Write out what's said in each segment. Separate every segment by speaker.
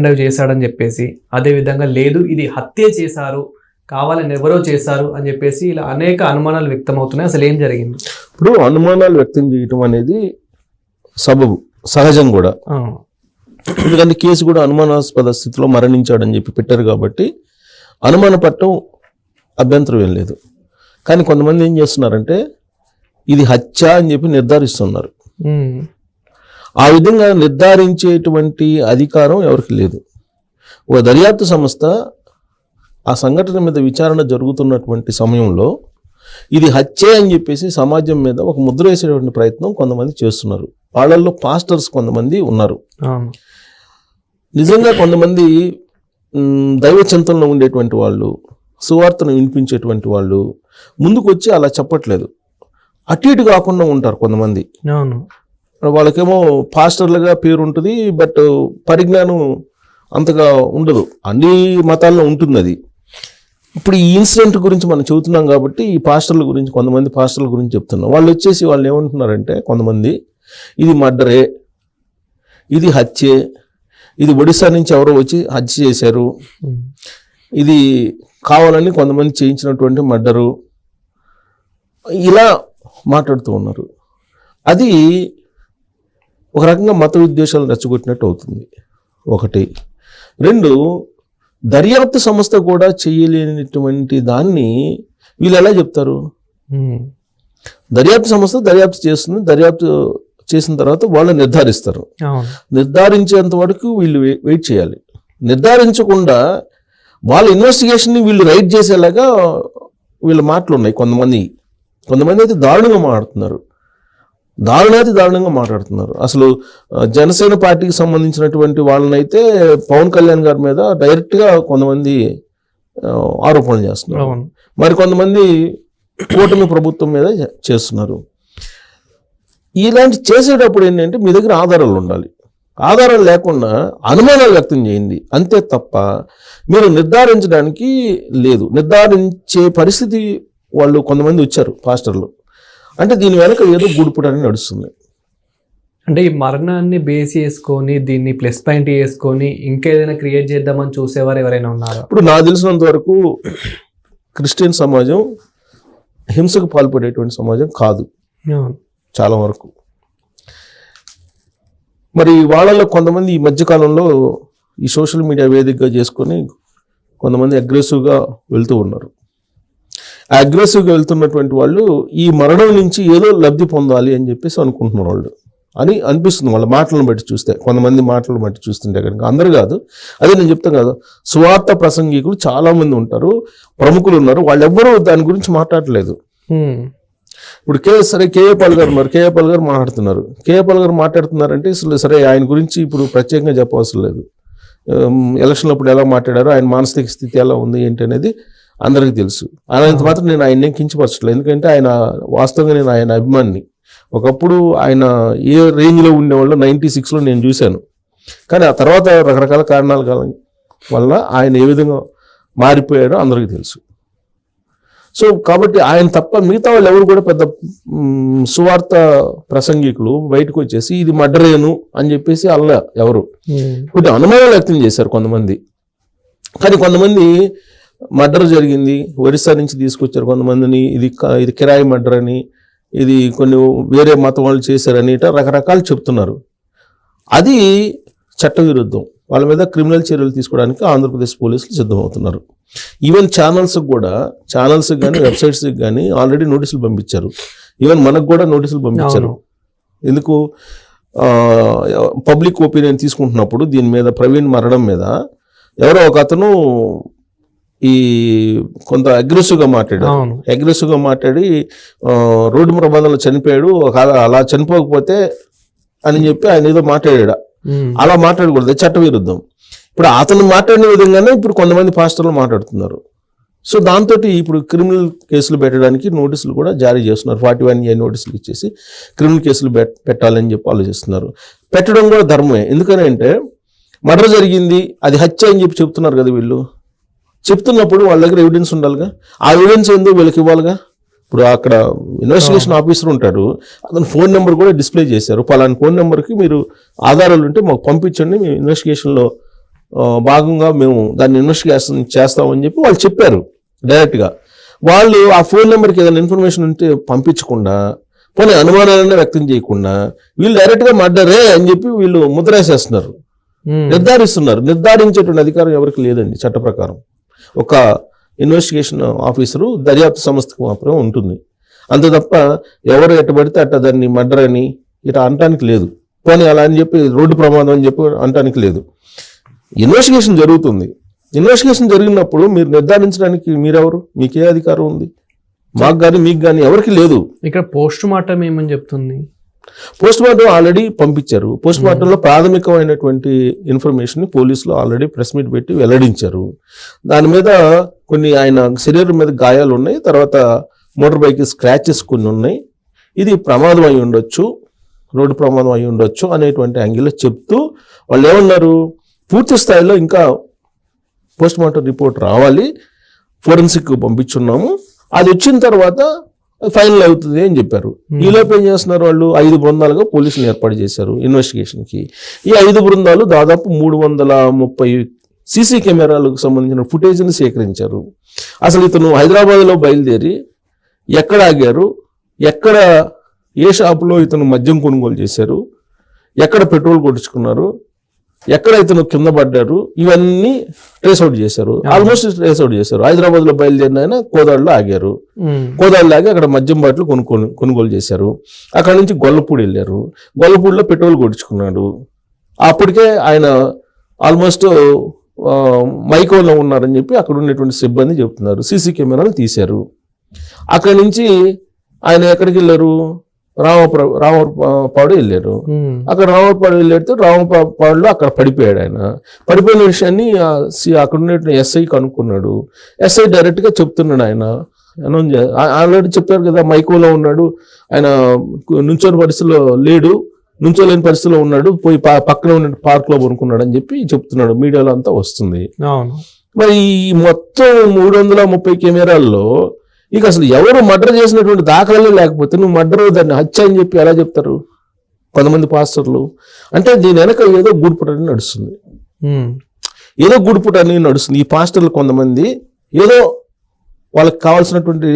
Speaker 1: Drive చేశాడని చెప్పేసి అదే విధంగా లేదు ఇది హత్య చేశారు కావాలని ఎవరో చేశారు అని చెప్పేసి ఇలా అనేక అనుమానాలు వ్యక్తమవుతున్నాయి. అసలు ఏం జరిగింది?
Speaker 2: ఇప్పుడు అనుమానాలు వ్యక్తం చేయటం అనేది సబబు సహజం కూడా. ఎందుకంటే కేసు కూడా అనుమానాస్పద స్థితిలో మరణించాడని చెప్పి పెట్టారు కాబట్టి అనుమాన పట్టం అభ్యంతరం ఏం లేదు. కానీ కొంతమంది ఏం చేస్తున్నారంటే ఇది హత్య అని చెప్పి నిర్ధారిస్తున్నారు. ఆ విధంగా నిర్ధారించేటువంటి అధికారం ఎవరికి లేదు. ఒక దర్యాప్తు సంస్థ ఆ సంఘటన మీద విచారణ జరుగుతున్నటువంటి సమయంలో ఇది హత్య అని చెప్పేసి సమాజం మీద ఒక ముద్ర వేసేటువంటి ప్రయత్నం కొంతమంది చేస్తున్నారు. వాళ్ళల్లో పాస్టర్స్ కొంతమంది ఉన్నారు. నిజంగా కొంతమంది దైవ చింతనలో ఉండేటువంటి వాళ్ళు సువార్తను వినిపించేటువంటి వాళ్ళు ముందుకు వచ్చి అలా చెప్పట్లేదు. అటు ఇటు కాకుండా ఉంటారు కొంతమంది. వాళ్ళకేమో పాస్టర్లుగా పేరు ఉంటుంది బట్ పరిజ్ఞానం అంతగా ఉండదు. అన్ని మతాల్లో ఉంటుంది అది ఇప్పుడు ఈ ఇన్సిడెంట్ గురించి మనం చెబుతున్నాం కాబట్టి ఈ పాస్టర్ల గురించి కొంతమంది పాస్టర్ల గురించి చెప్తున్నాం. వాళ్ళు వచ్చేసి వాళ్ళు ఏమంటున్నారంటే కొంతమంది ఇది మర్డరే ఇది హత్యే ఇది ఒడిశా నుంచి ఎవరో వచ్చి హత్య చేశారు ఇది కావాలని కొంతమంది చేయించినటువంటి మర్డరు ఇలా మాట్లాడుతూ ఉన్నారు. అది ఒక రకంగా మత ఉద్దేశాలను రెచ్చగొట్టినట్టు అవుతుంది. ఒకటి. రెండు దర్యాప్తు సంస్థ కూడా చేయలేనటువంటి దాన్ని వీళ్ళు ఎలా చెప్తారు? దర్యాప్తు సంస్థ దర్యాప్తు చేస్తుంది దర్యాప్తు చేసిన తర్వాత వాళ్ళు నిర్ధారిస్తారు. నిర్ధారించేంత వరకు వీళ్ళు వెయిట్ చేయాలి. నిర్ధారించకుండా వాళ్ళ ఇన్వెస్టిగేషన్ని వీళ్ళు రైట్ చేసేలాగా వీళ్ళ మాటలు ఉన్నాయి కొంతమంది. కొంతమంది అయితే దారుణంగా మాట్లాడుతున్నారు. దారుణాతి దారుణంగా మాట్లాడుతున్నారు. అసలు జనసేన పార్టీకి సంబంధించినటువంటి వాళ్ళనైతే పవన్ కళ్యాణ్ గారి మీద డైరెక్ట్గా కొంతమంది ఆరోపణలు చేస్తున్నారు. మరి కొంతమంది కూటమి ప్రభుత్వం మీద చేస్తున్నారు. ఇలాంటి చేసేటప్పుడు ఏంటంటే మీ దగ్గర ఆధారాలు ఉండాలి. ఆధారాలు లేకుండా అనుమానాలు వ్యక్తం చేయండి. అంతే తప్ప మీరు నిర్ధారించడానికి లేదు. నిర్ధారించే పరిస్థితి వాళ్ళు కొంతమంది వచ్చారు పాస్టర్లు. అంటే దీని వెనక ఏదో గుడిపుడు అని నడుస్తుంది.
Speaker 1: అంటే ఈ మరణాన్ని బేస్ చేసుకొని దీన్ని ప్లస్ పాయింట్ చేసుకొని ఇంకేదైనా క్రియేట్ చేద్దామని చూసేవారు ఎవరైనా ఉన్నారా?
Speaker 2: ఇప్పుడు నాకు తెలిసినంత వరకు క్రిస్టియన్ సమాజం హింసకు పాల్పడేటువంటి సమాజం కాదు. చాలా వరకు. మరి వాళ్ళలో కొంతమంది ఈ మధ్యకాలంలో ఈ సోషల్ మీడియా వేదికగా చేసుకొని కొంతమంది అగ్రెసివ్గా వెళ్తూ ఉన్నారు. అగ్రెసివ్గా వెళ్తున్నటువంటి వాళ్ళు ఈ మరణం నుంచి ఏదో లబ్ధి పొందాలి అని చెప్పేసి అనుకుంటున్నారు వాళ్ళు. అని అనిపిస్తుంది వాళ్ళ మాటలను బట్టి చూస్తే. కొంతమంది మాటలను బట్టి చూస్తుంటే కనుక అందరు కాదు. అదే నేను చెప్తాను కదా స్వార్థ ప్రసంగికులు చాలా మంది ఉంటారు ప్రముఖులు ఉన్నారు వాళ్ళెవ్వరూ దాని గురించి మాట్లాడలేదు. ఇప్పుడు కే సరే కేఏ పాల్ గారు ఉన్నారు కేఏ పాల్ గారు మాట్లాడుతున్నారు. కేఏ పాల్ గారు మాట్లాడుతున్నారంటే అసలు సరే ఆయన గురించి ఇప్పుడు ప్రత్యేకంగా చెప్పవలసిన లేదు. ఎలక్షన్ అప్పుడు ఎలా మాట్లాడారో ఆయన మానసిక స్థితి ఎలా ఉంది ఏంటి అనేది అందరికీ తెలుసు. అలాంటి మాత్రం నేను ఆయన్ని కించపరచట్లేదు. ఎందుకంటే ఆయన వాస్తవంగా నేను ఆయన అభిమాని ఒకప్పుడు ఆయన ఏ రేంజ్లో ఉండేవాళ్ళు నైంటీ సిక్స్లో నేను చూశాను. కానీ ఆ తర్వాత రకరకాల కారణాల వల్ల ఆయన ఏ విధంగా మారిపోయాడో అందరికీ తెలుసు. సో కాబట్టి ఆయన తప్ప మిగతా వాళ్ళు ఎవరు కూడా పెద్ద సువార్త ప్రసంగికులు బయటకు వచ్చేసి ఇది మడ్డరేను అని చెప్పేసి అల్లా ఎవరు. కొద్ది అనుమానాలు వ్యక్తం చేశారు కొంతమంది. కానీ కొంతమంది మర్డర్ జరిగింది. ఒరిస్సా నుంచి తీసుకొచ్చారు కొంతమందిని. ఇది ఇది కిరాయి మర్డర్ అని ఇది కొన్ని వేరే మతం వాళ్ళు చేశారని ఇట్లా రకరకాలు చెప్తున్నారు. అది చట్టవిరుద్ధం. వాళ్ళ మీద క్రిమినల్ చర్యలు తీసుకోవడానికి ఆంధ్రప్రదేశ్ పోలీసులు సిద్ధమవుతున్నారు. ఈవెన్ ఛానల్స్ కూడా ఛానల్స్ కానీ వెబ్సైట్స్ కానీ ఆల్రెడీ నోటీసులు పంపించారు. ఈవెన్ మనకు కూడా నోటీసులు పంపించారు. ఎందుకు? పబ్లిక్ ఒపీనియన్ తీసుకుంటున్నప్పుడు దీని మీద ప్రవీణ్ మరణం మీద ఎవరో ఒక అతను ఈ కొంత అగ్రెసివ్గా మాట్లాడాడు అగ్రెసివ్గా మాట్లాడి రోడ్డు ప్రమాదంలో చనిపోయాడు ఒక- అలా చనిపోకపోతే అని చెప్పి ఆయన ఏదో మాట్లాడాడు. అలా మాట్లాడకూడదు చట్ట విరుద్ధం ఇప్పుడు అతను మాట్లాడిన విధంగానే ఇప్పుడు కొంతమంది పాస్టర్లు మాట్లాడుతున్నారు. సో దాంతో ఇప్పుడు క్రిమినల్ కేసులు పెట్టడానికి నోటీసులు కూడా జారీ చేస్తున్నారు. ఫార్టీ వన్ ఏ నోటీసులు ఇచ్చేసి క్రిమినల్ కేసులు పెట్- పెట్టాలని చెప్పి ఆలోచిస్తున్నారు. పెట్టడం కూడా ధర్మమే. ఎందుకని అంటే మర్డర్ జరిగింది అది హత్య అని చెప్పి చెప్తున్నారు కదా వీళ్ళు. చెప్తున్నప్పుడు వాళ్ళ దగ్గర ఎవిడెన్స్ ఉండాలిగా? ఆ ఎవిడెన్స్ ఏందో వీళ్ళకి ఇవ్వాలిగా? ఇప్పుడు అక్కడ ఇన్వెస్టిగేషన్ ఆఫీసర్ ఉంటాడు అతను ఫోన్ నెంబర్ కూడా డిస్ప్లే చేశారు. పలానా ఫోన్ నెంబర్కి మీరు ఆధారాలు ఉంటే మాకు పంపించండి మేము ఇన్వెస్టిగేషన్లో భాగంగా మేము దాన్ని ఇన్వెస్టిగేషన్ చేస్తామని చెప్పి వాళ్ళు చెప్పారు డైరెక్ట్గా వాళ్ళు ఆ ఫోన్ నెంబర్కి ఏదైనా ఇన్ఫర్మేషన్ ఉంటే పంపించకుండా పోనీ అనుమానాలనే వ్యక్తం చేయకుండా వీళ్ళు డైరెక్ట్గా మర్డరే అని చెప్పి వీళ్ళు ముద్రేసేస్తున్నారు. నిర్ధారిస్తున్నారు. నిర్ధారించేటువంటి అధికారం ఎవరికి లేదండి చట్ట ప్రకారం. ఒక ఇన్వెస్టిగేషన్ ఆఫీసరు దర్యాప్తు సంస్థకు మాత్రమే ఉంటుంది. అంతే తప్ప ఎవరు ఎట్టబడితే అట్ట దాన్ని మర్డర్ అని ఇట అనటానికి లేదు. పోనీ అలా అని చెప్పి రోడ్డు ప్రమాదం అని చెప్పి అనటానికి లేదు. ఇన్వెస్టిగేషన్ జరుగుతుంది. ఇన్వెస్టిగేషన్ జరిగినప్పుడు మీరు నిర్ధారించడానికి మీరెవరు? మీకే అధికారం ఉంది. మాకు కానీ మీకు కానీ ఎవరికి లేదు.
Speaker 1: ఇక్కడ పోస్ట్ మార్టం ఏమని చెప్తుంది?
Speaker 2: పోస్ట్ మార్టం ఆల్రెడీ పంపించారు. పోస్ట్ మార్టంలో ప్రాథమికమైనటువంటి ఇన్ఫర్మేషన్ పోలీసులు ఆల్రెడీ ప్రెస్ మీట్ పెట్టి వెల్లడించారు. దాని మీద కొన్ని ఆయన శరీరం మీద గాయాలు ఉన్నాయి తర్వాత మోటార్ బైక్ స్క్రాచెస్ కొన్ని ఉన్నాయి. ఇది ప్రమాదం అయి ఉండొచ్చు రోడ్డు ప్రమాదం అయి ఉండొచ్చు అనేటువంటి యాంగిల్లో చెప్తూ వాళ్ళు ఏమన్నారు పూర్తి స్థాయిలో ఇంకా పోస్ట్ మార్టం రిపోర్ట్ రావాలి ఫోరెన్సిక్ పంపించున్నాము. అది వచ్చిన తర్వాత ఫైనల్ అవుతుంది అని చెప్పారు. ఈ లోపు ఏం చేస్తున్నారు వాళ్ళు? ఐదు బృందాలుగా పోలీసులు ఏర్పాటు చేశారు ఇన్వెస్టిగేషన్కి ఈ ఐదు బృందాలు దాదాపు మూడు వందల ముప్పై సీసీ కెమెరాలకు సంబంధించిన ఫుటేజ్ని సేకరించారు. అసలు ఇతను హైదరాబాద్లో బయలుదేరి ఎక్కడ ఆగారు? ఎక్కడ ఏ షాపులో ఇతను మద్యం కొనుగోలు చేశారు? ఎక్కడ పెట్రోల్ కొట్టించుకున్నారు? ఎక్కడ ఇతను కింద పడ్డారు ఇవన్నీ ట్రేస్ అవుట్ చేశారు. ఆల్మోస్ట్ ట్రేస్ అవుట్ చేశారు. హైదరాబాద్లో బయలుదేరిన ఆయన కోదాడులో ఆగారు.
Speaker 1: ఉమ్.
Speaker 2: కోదాడులాగి అక్కడ మద్యం బాటిల్ కొనుక్కొని కొనుగోలు చేశారు. అక్కడ నుంచి గొల్లపూడి వెళ్ళారు. గొల్లపూడిలో పెట్రోల్ కొట్టించుకున్నాడు. అప్పటికే ఆయన ఆల్మోస్ట్ మైకోలో ఉన్నారని చెప్పి అక్కడ ఉన్నటువంటి సిబ్బంది చెప్తున్నారు. సీసీ కెమెరాలు తీశారు. అక్కడి నుంచి ఆయన ఎక్కడికి వెళ్ళారు? రామప్ర రామపాడు వెళ్ళారు. అక్కడ రామపాడు వెళ్ళేస్తే రామపాడులో అక్కడ పడిపోయాడు ఆయన. పడిపోయిన విషయాన్ని అక్కడ ఉన్న ఎస్ఐ కనుక్కున్నాడు. ఎస్ఐ డైరెక్ట్గా చెప్తున్నాడు ఆయన. అనౌన్స్ ఆల్రెడీ చెప్పారు కదా మైకోలో ఉన్నాడు. ఆయన నుంచోని పరిస్థితిలో లేడు. నుంచోలేని పరిస్థితిలో ఉన్నాడు. పోయి పక్కన ఉన్న పార్క్లో కొనుక్కున్నాడు అని చెప్పి చెప్తున్నాడు. మీడియాలో అంతా వస్తుంది. మరి ఈ మొత్తం మూడు వందల ముప్పై కెమెరాల్లో ఇక అసలు ఎవరు మర్డర్ చేసినటువంటి దాఖలాలు లేకపోతే నువ్వు మర్డర్ దాన్ని హత్య అని చెప్పి ఎలా చెప్తారు కొంతమంది పాస్టర్లు? అంటే దీని వెనక ఏదో గుడిపుటని నడుస్తుంది. ఏదో గుడిపుటని నడుస్తుంది. ఈ పాస్టర్లు కొంతమంది ఏదో వాళ్ళకి కావాల్సినటువంటి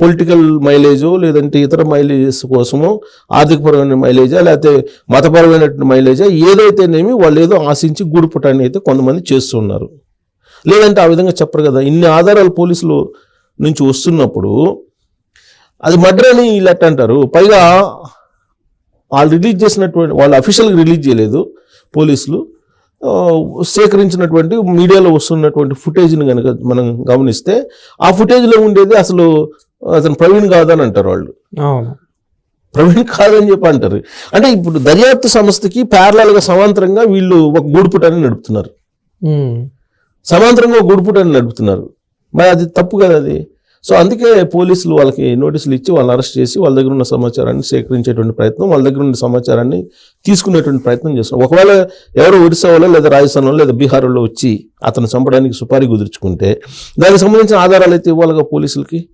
Speaker 2: పొలిటికల్ మైలేజో లేదంటే ఇతర మైలేజెస్ కోసమో ఆర్థికపరమైన మైలేజా లేకపోతే మతపరమైనటువంటి మైలేజా ఏదైతేనేమి వాళ్ళు ఏదో ఆశించి గూడుపుటాన్ని అయితే కొంతమంది చేస్తున్నారు. లేదంటే ఆ విధంగా చెప్పరు కదా. ఇన్ని ఆధారాలు పోలీసులు నుంచి వస్తున్నప్పుడు అది మర్డర్ అని అంటారు. పైగా వాళ్ళు రిలీజ్ చేసినటువంటి వాళ్ళు అఫీషియల్గా రిలీజ్ చేయలేదు పోలీసులు. సేకరించినటువంటి మీడియాలో వస్తున్నటువంటి ఫుటేజ్ని కనుక మనం గమనిస్తే ఆ ఫుటేజ్లో ఉండేది అసలు అతను ప్రవీణ్ కాదని అంటారు వాళ్ళు. ప్రవీణ్ కాదని చెప్పి అంటారు. అంటే ఇప్పుడు దర్యాప్తు సంస్థకి parallel గా సమాంతరంగా వీళ్ళు ఒక గూడుపుటాన్ని నడుపుతున్నారు. సమాంతరంగా ఒక గూడుపుటాన్ని నడుపుతున్నారు. మరి అది తప్పు కదా అది. సో అందుకే పోలీసులు వాళ్ళకి నోటీసులు ఇచ్చి వాళ్ళని అరెస్ట్ చేసి వాళ్ళ దగ్గర ఉన్న సమాచారాన్ని సేకరించేటువంటి ప్రయత్నం వాళ్ళ దగ్గర ఉన్న సమాచారాన్ని తీసుకునేటువంటి ప్రయత్నం చేస్తున్నారు. ఒకవేళ ఎవరో ఒడిశా వాళ్ళు లేదా రాజస్థాన్ వాళ్ళు లేదా బీహార్ వాళ్ళు వచ్చి అతను చంపడానికి సుపారీ కుదుర్చుకుంటే దానికి సంబంధించిన ఆధారాలు అయితే ఇవ్వాలిగా పోలీసులకి?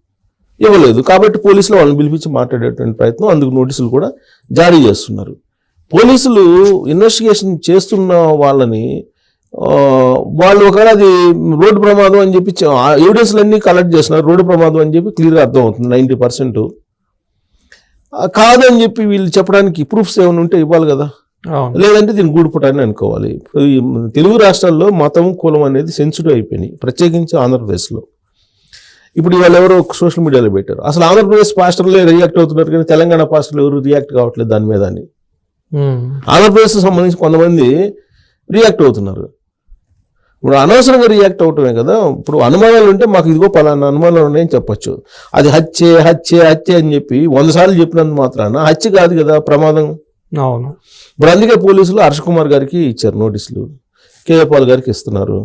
Speaker 2: ఇవ్వలేదు. కాబట్టి పోలీసులు వాళ్ళని పిలిపించి మాట్లాడేటువంటి ప్రయత్నం అందుకు నోటీసులు కూడా జారీ చేస్తున్నారు. పోలీసులు ఇన్వెస్టిగేషన్ చేస్తున్న వాళ్ళని వాళ్ళు ఒకవేళ అది రోడ్డు ప్రమాదం అని చెప్పి ఎవిడెన్స్లు అన్ని కలెక్ట్ చేస్తున్నారు రోడ్డు ప్రమాదం అని చెప్పి క్లియర్గా అర్థం అవుతుంది నైంటీ పర్సెంట్. కాదని చెప్పి వీళ్ళు చెప్పడానికి ప్రూఫ్స్ ఏమైనా ఉంటే ఇవ్వాలి కదా. లేదంటే దీన్ని గూడుపుటాన్ని అనుకోవాలి. తెలుగు రాష్ట్రాల్లో మతం కులం అనేది సెన్సిటివ్ అయిపోయినాయి ప్రత్యేకించి ఆంధ్రప్రదేశ్లో. ఇప్పుడు వాళ్ళు ఎవరో సోషల్ మీడియాలో పెట్టారు. అసలు ఆంధ్రప్రదేశ్ పాస్టర్లే రియాక్ట్ అవుతున్నారు కానీ తెలంగాణ పాస్టర్లు ఎవరు రియాక్ట్ కావట్లేదు దాని మీద అని.
Speaker 1: ఉమ్.
Speaker 2: ఆంధ్రప్రదేశ్ సంబంధించి కొంతమంది రియాక్ట్ అవుతున్నారు. ఇప్పుడు అనవసరంగా రియాక్ట్ అవటమే కదా. ఇప్పుడు అనుమానాలు ఉంటే మాకు ఇదిగో పలానా అనుమానాలు ఉన్నాయని చెప్పొచ్చు. అది హత్యే హత్యే హత్య అని చెప్పి వంద సార్లు చెప్పినంత మాత్రాన హత్య కాదు కదా ప్రమాదం.
Speaker 1: అవును.
Speaker 2: ఇప్పుడు అందుకే పోలీసులు హర్ష కుమార్ గారికి ఇచ్చారు నోటీసులు. కేఏ పాల్ గారికి ఇస్తున్నారు.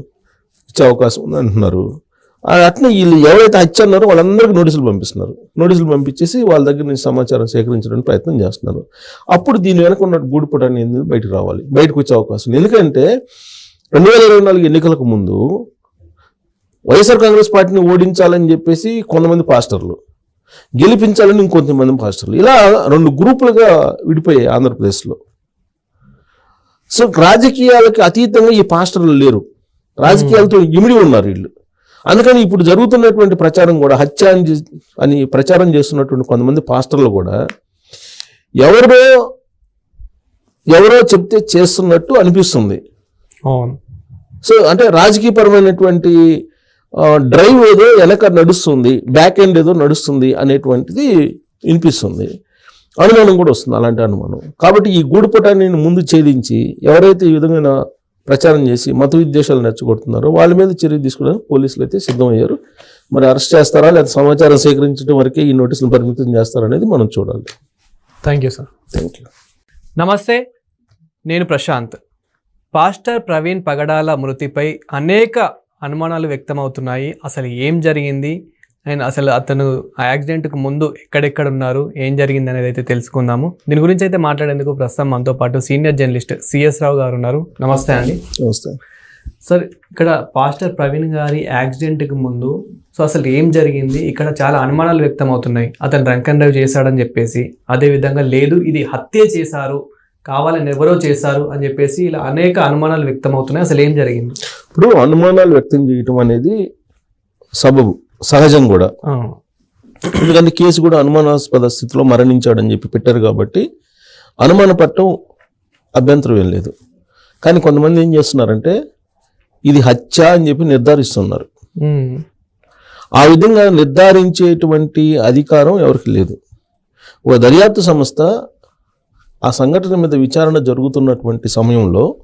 Speaker 2: ఇచ్చే అవకాశం ఉంది అంటున్నారు. ఆ అట్నే వీళ్ళు ఎవరైతే హత్య అన్నారో వాళ్ళందరికీ నోటీసులు పంపిస్తున్నారు. నోటీసులు పంపించేసి వాళ్ళ దగ్గర నుంచి సమాచారం సేకరించడానికి ప్రయత్నం చేస్తున్నారు. అప్పుడు దీని వెనక ఉన్న గూడుపుట అనేది బయటకు రావాలి. బయటకు వచ్చే అవకాశం. ఎందుకంటే రెండు వేల ఇరవై నాలుగు ఎన్నికలకు ముందు వైఎస్ఆర్ కాంగ్రెస్ పార్టీని ఓడించాలని చెప్పేసి కొంతమంది పాస్టర్లు గెలిపించాలని ఇంకొంతమంది పాస్టర్లు. ఇలా రెండు గ్రూపులుగా విడిపోయాయి ఆంధ్రప్రదేశ్లో. సో రాజకీయాలకి అతీతంగా ఈ పాస్టర్లు లేరు. రాజకీయాలతో ఇమిడి ఉన్నారు వీళ్ళు. అందుకని ఇప్పుడు జరుగుతున్నటువంటి ప్రచారం కూడా హత్య అని చే- అని ప్రచారం చేస్తున్నటువంటి కొంతమంది పాస్టర్లు కూడా ఎవరో ఎవరో చెప్తే చేస్తున్నట్టు అనిపిస్తుంది.
Speaker 1: అవును.
Speaker 2: సో అంటే రాజకీయపరమైనటువంటి డ్రైవ్ ఏదో వెనక నడుస్తుంది బ్యాక్ ఎండ్ ఏదో నడుస్తుంది అనేటువంటిది వినిపిస్తుంది. అనుమానం కూడా వస్తుంది అలాంటి అనుమానం. కాబట్టి ఈ గూడుపటాన్ని ముందు ఛేదించి ఎవరైతే ఈ విధమైన ప్రచారం చేసి మత విద్వేషాలు నెచ్చగొడుతున్నారో వాళ్ళ మీద చర్య తీసుకోవడానికి పోలీసులు అయితే సిద్ధమయ్యారు. మరి అరెస్ట్ చేస్తారా లేదా సమాచారం సేకరించడం వరకే ఈ నోటీసులు పరిమితం చేస్తారా అనేది మనం చూడాలి.
Speaker 1: Thank you sir
Speaker 2: thank you
Speaker 1: నమస్తే నేను ప్రశాంత్. పాస్టర్ ప్రవీణ్ పగడాల మృతిపై అనేక అనుమానాలు వ్యక్తమవుతున్నాయి. అసలు ఏం జరిగింది? అండ్ అసలు అతను ఆ యాక్సిడెంట్కి ముందు ఎక్కడెక్కడ ఉన్నారు ఏం జరిగింది అనేది అయితే తెలుసుకుందాము. దీని గురించి అయితే మాట్లాడేందుకు ప్రస్తుతం మనతో పాటు సీనియర్ జర్నలిస్ట్ సిఎస్ రావు గారు ఉన్నారు. నమస్తే అండి.
Speaker 2: నమస్తే.
Speaker 1: సార్ ఇక్కడ పాస్టర్ ప్రవీణ్ గారి యాక్సిడెంట్కి ముందు సో అసలు ఏం జరిగింది? ఇక్కడ చాలా అనుమానాలు వ్యక్తం అవుతున్నాయి అతను అండ్ డ్రైవ్ చేశాడని చెప్పేసి. అదే విధంగా లేదు ఇది హత్య చేశారు. కావాలని ఎవరో చేశారు అని చెప్పేసి ఇలా అనేక అనుమానాలు వ్యక్తం అవుతున్నాయి అసలు ఏం జరిగింది?
Speaker 2: ఇప్పుడు అనుమానాలు వ్యక్తం చేయటం అనేది సబబు సహజం కూడా. ఎందుకంటే కేసు కూడా అనుమానాస్పద స్థితిలో మరణించాడని చెప్పి పెట్టారు కాబట్టి అనుమాన పట్టడం అభ్యంతరం ఏం లేదు. కానీ కొంతమంది ఏం చేస్తున్నారంటే ఇది హత్య అని చెప్పి నిర్ధారిస్తున్నారు. ఆ విధంగా నిర్ధారించేటువంటి అధికారం ఎవరికి లేదు. ఒక దర్యాప్తు సంస్థ ఆ సంఘటన మీద విచారణ జరుగుతున్నటువంటి సమయంలో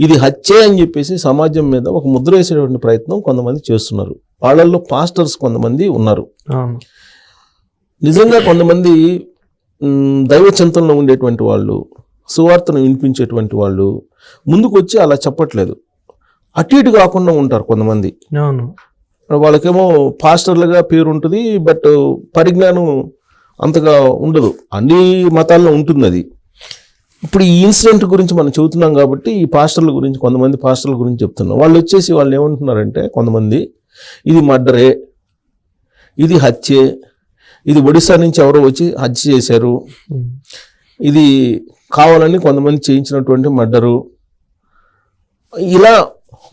Speaker 2: ఇది హత్యే అని చెప్పేసి సమాజం మీద ఒక ముద్ర వేసేటువంటి ప్రయత్నం కొంతమంది చేస్తున్నారు. వాళ్ళల్లో పాస్టర్స్ కొంతమంది ఉన్నారు. నిజంగా కొంతమంది దైవ చింతనలో ఉండేటువంటి వాళ్ళు సువార్తను వినిపించేటువంటి వాళ్ళు ముందుకు వచ్చి అలా చెప్పట్లేదు. అటు ఇటు కాకుండా ఉంటారు కొంతమంది. వాళ్ళకేమో పాస్టర్లుగా పేరు ఉంటుంది బట్ పరిజ్ఞానం అంతగా ఉండదు. అన్ని మతాల్లో ఉంటుంది అది ఇప్పుడు ఈ ఇన్సిడెంట్ గురించి మనం చెబుతున్నాం కాబట్టి ఈ పాస్టర్ల గురించి కొంతమంది పాస్టర్ల గురించి చెప్తున్నాం. వాళ్ళు వచ్చేసి వాళ్ళు ఏమంటున్నారంటే కొంతమంది ఇది మర్డరే ఇది హత్యే ఇది ఒడిశా నుంచి ఎవరో వచ్చి హత్య చేశారు ఇది కావాలని కొంతమంది చేయించినటువంటి మర్డరు. ఇలా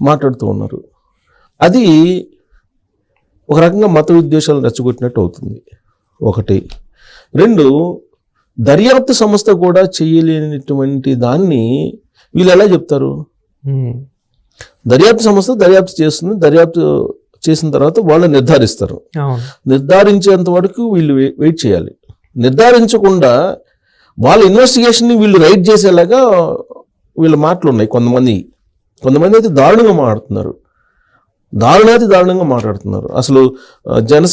Speaker 2: మాట్లాడుతూ ఉన్నారు. అది ఒక రకంగా మత విద్వేషాలు రెచ్చగొట్టినట్టు అవుతుంది. ఒకటి. రెండు దర్యాప్తు సంస్థ కూడా చేయలేనటువంటి దాన్ని వీళ్ళు ఎలా చెప్తారు. దర్యాప్తు సంస్థ దర్యాప్తు చేస్తుంది దర్యాప్తు చేసిన తర్వాత వాళ్ళు నిర్ధారిస్తారు. నిర్ధారించేంత వరకు వీళ్ళు వెయిట్ చేయాలి. నిర్ధారించకుండా వాళ్ళ ఇన్వెస్టిగేషన్ని వీళ్ళు రైట్ చేసేలాగా వీళ్ళ మాటలు ఉన్నాయి కొంతమంది. కొంతమంది అయితే దారుణంగా మాట్లాడుతున్నారు. దారుణాతి దారుణంగా మాట్లాడుతున్నారు. అసలు జనసేన